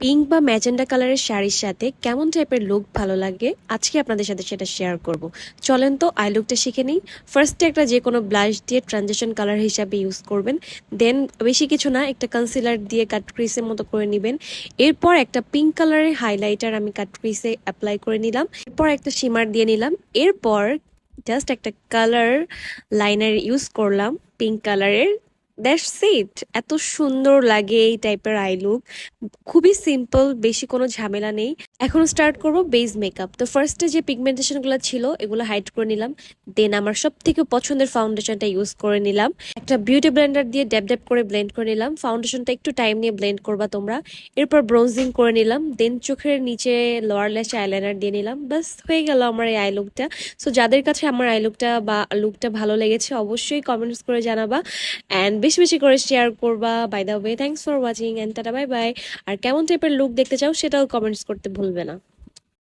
Pink বা magenta কালারের শাড়ির সাথে কেমন টাইপের লুক ভালো লাগে? আজকে আপনাদের সাথে সেটা শেয়ার করব। চলেন তো আই লুকটা শিখে নিই। ফার্স্টে একটা যে কোনো ব্লাশ দিয়ে ট্রানজেকশন কালার হিসাবে ইউজ করবেন। দেন বেশি কিছু না, একটা কনসিলার দিয়ে কাট ক্রিসের মতো করে নেবেন। এরপর একটা পিঙ্ক কালারের হাইলাইটার আমি কাট ক্রিসে অ্যাপ্লাই করে নিলাম। এরপর একটা শিমার দিয়ে নিলাম। এরপর জাস্ট একটা কালার লাইনার ইউজ করলাম পিঙ্ক কালারের দ্যাটস ইট। এত সুন্দর লাগে এই টাইপের আই লুক। খুবই সিম্পল, বেশি কোনো ঝামেলা নেই। এখন স্টার্ট করব বেস মেকআপ। তো ফার্স্টে যে পিগমেন্টেশনগুলো ছিল, এগুলো হাইড করে নিলাম। দেন আমার সব থেকে পছন্দের ফাউন্ডেশনটা ইউজ করে নিলাম। একটা বিউটি ব্লেন্ডার দিয়ে ড্যাব ড্যাব করে ব্লেন্ড করে নিলাম। ফাউন্ডেশনটা একটু টাইম নিয়ে ব্লেন্ড করবা তোমরা। এরপর ব্রোজিং করে নিলাম। দেন চোখের নিচে লোয়ার ল্যাশে আইলাইনার দিয়ে নিলাম। বাস হয়ে গেল আমার এই আই লুকটা। সো যাদের কাছে আমার আই লুকটা বা লুকটা ভালো লেগেছে, অবশ্যই কমেন্টস করে জানাবা। অ্যান্ড বেশি বেশি করে শেয়ার করবা। By the way thanks for watching and tata bye bye আর কেমন টাইপের লুক দেখতে চাও সেটাও কমেন্টস করতে ভুলবে না।